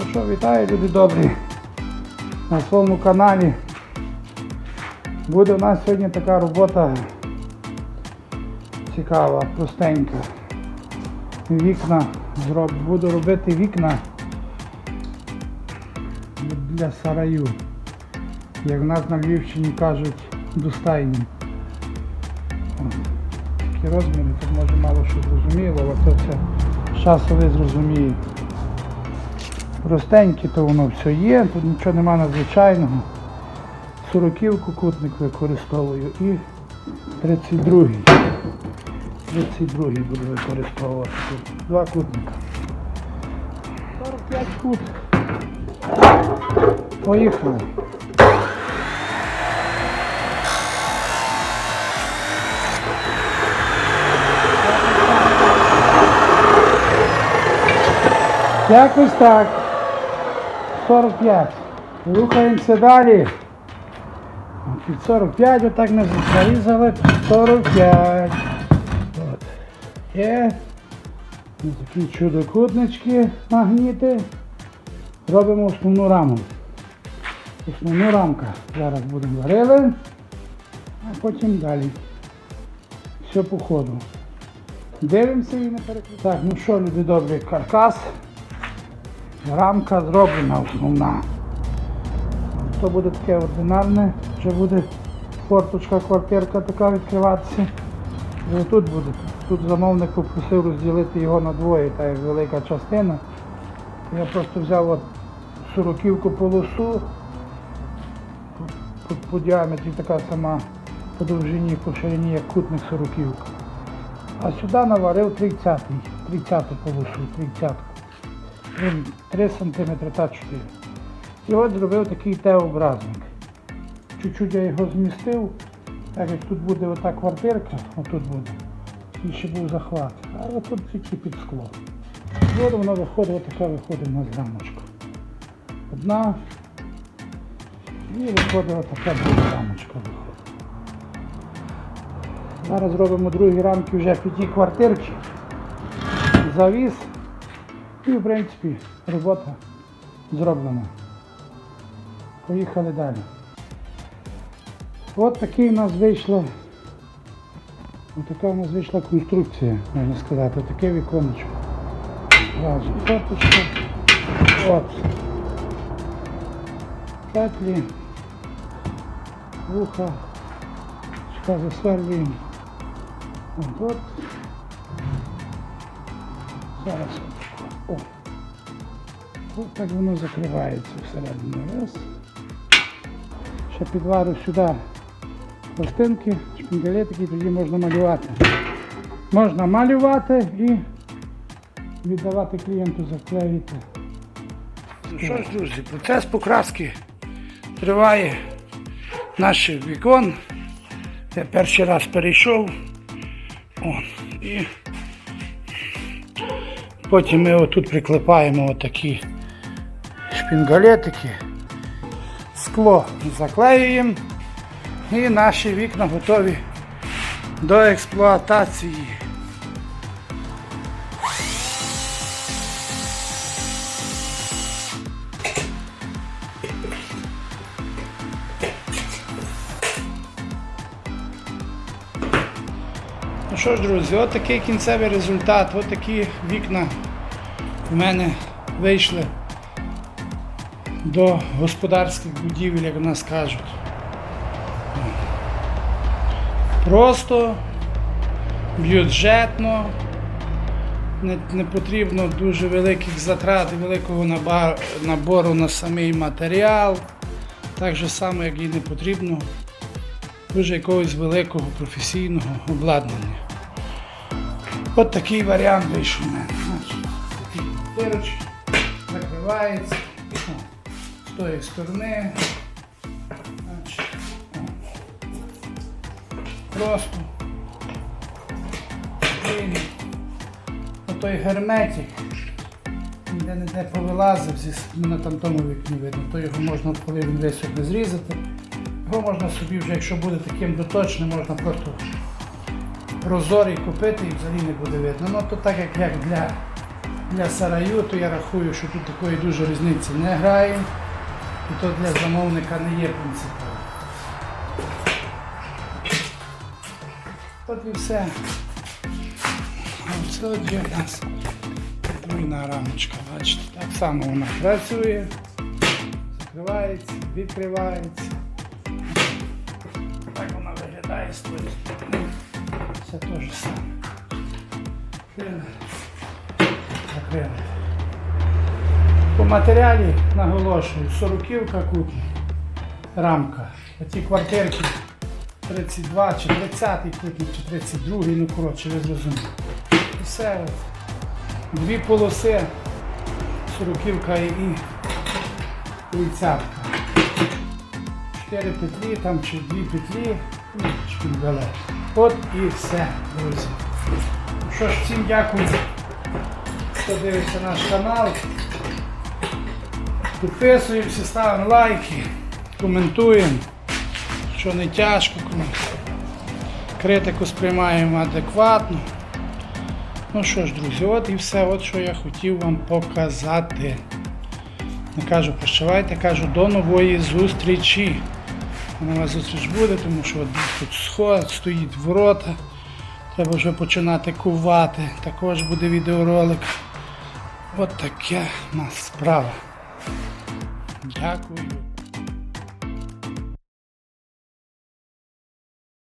Ну що, вітаю, люди добрі на своєму каналі. Буде у нас сьогодні така робота цікава, простенька. Вікна зроб... буду робити вікна для сараю. Як в нас на Львівщині кажуть, достайні. Такі розміри, тут може мало що зрозуміло, але це все з часу Простеньке то воно все є, тут нічого нема надзвичайного. Сороківку кутник використовую і 32-й. 32-й буду використовувати. Тут два кутника. 45 кут. Поїхали. Якось так. 45. Рухаємося далі. Під 45 отак ми зарізали. 45. От. Є. Ось Такі чудокутнички магніти. Робимо основну раму. Основну рамку зараз будемо варили, а потім далі. Все по ходу. Дивимося і не переключаємо. Так, ну що, люди добрі, каркас. Рамка зроблена основна. То буде таке ординарне, що буде форточка, квартирка така відкриватися. І тут буде. Тут замовник попросив розділити його на двоє, та як велика частина. Я просто взяв от сороківку полосу, по, по, діаметрі така сама по довжині, по ширині, як кутник сороківка. А сюди наварив 30-й, 30-ту полосу, 30 3, 3 см та 4 І от зробив такий Т-образник. Чуть-чуть я його змістив, так як тут буде ота квартирка, отут буде, і ще був захват, а отут тільки під скло. От воно виходить, отака виходить у нас рамочка. Одна і виходить отака рамочка виходить. Зараз робимо другі рамки вже під ті квартирки. Завіс. І в принципі робота зроблена. Поїхали далі. От такий у нас вийшла. Ось така у нас вийшла конструкція, можна сказати, таке віконечко. Разом форточка. От. Петлі. Вуха. Чека засверлюємо. От. Зараз. О. Ось так воно закривається всередину. Раз. Ще підварю сюди пластинки, шпінгалетики, тоді можна малювати. Можна малювати і віддавати клієнту заклеїти. Ну що ж, друзі, процес покраски триває наш вікон. Я перший раз перейшов. О, і Потім ми отут приклепаємо отакі шпінгалетики, скло заклеюємо і наші вікна готові до експлуатації. Ну що ж, друзі, от такий кінцевий результат, от такі вікна в мене вийшли до господарських будівель, як в нас кажуть. Просто, бюджетно, не, не потрібно дуже великих затрат і великого набору на самий матеріал. Так же само, як і не потрібно дуже якогось великого професійного обладнання. От такий варіант вийшов у мене. Дирочки, закривається з тої сторони. Просто той герметик, ніде не де повилазив, зі, на там тому вікні видно, то його можна, коли він висохне, зрізати. Його можна собі вже, якщо буде таким доточним, можна просто прозорий купити і взагалі не буде видно. Ну то так як, як для для сараю, то я рахую, що тут такої дуже різниці не грає. І то для замовника не є принципово. От і все. Оце от у нас подвійна рамочка. Бачите, так само вона працює, закривається, відкривається. Сторони. Все те ж саме. Закрили. Закрили. По матеріалі наголошую, сороківка кутня, рамка. Оці квартирки 32 чи 30 кутник, чи 32, ну коротше, ви зрозуміли. Все. Дві полоси, сороківка і, і цятка. Чотири петлі там чи дві петлі, ну. От і все, друзі. Що ж, всім дякую, хто дивиться наш канал. Підписуємося, ставимо лайки, коментуємо, що не тяжко. Критику сприймаємо адекватно. Ну що ж, друзі, от і все, от що я хотів вам показати. Не кажу, прощавайте, кажу до нової зустрічі. У вас зустріч буде, тому що тут сход, стоїть ворота. Треба вже починати кувати. Також буде відеоролик. От таке у нас справа. Дякую.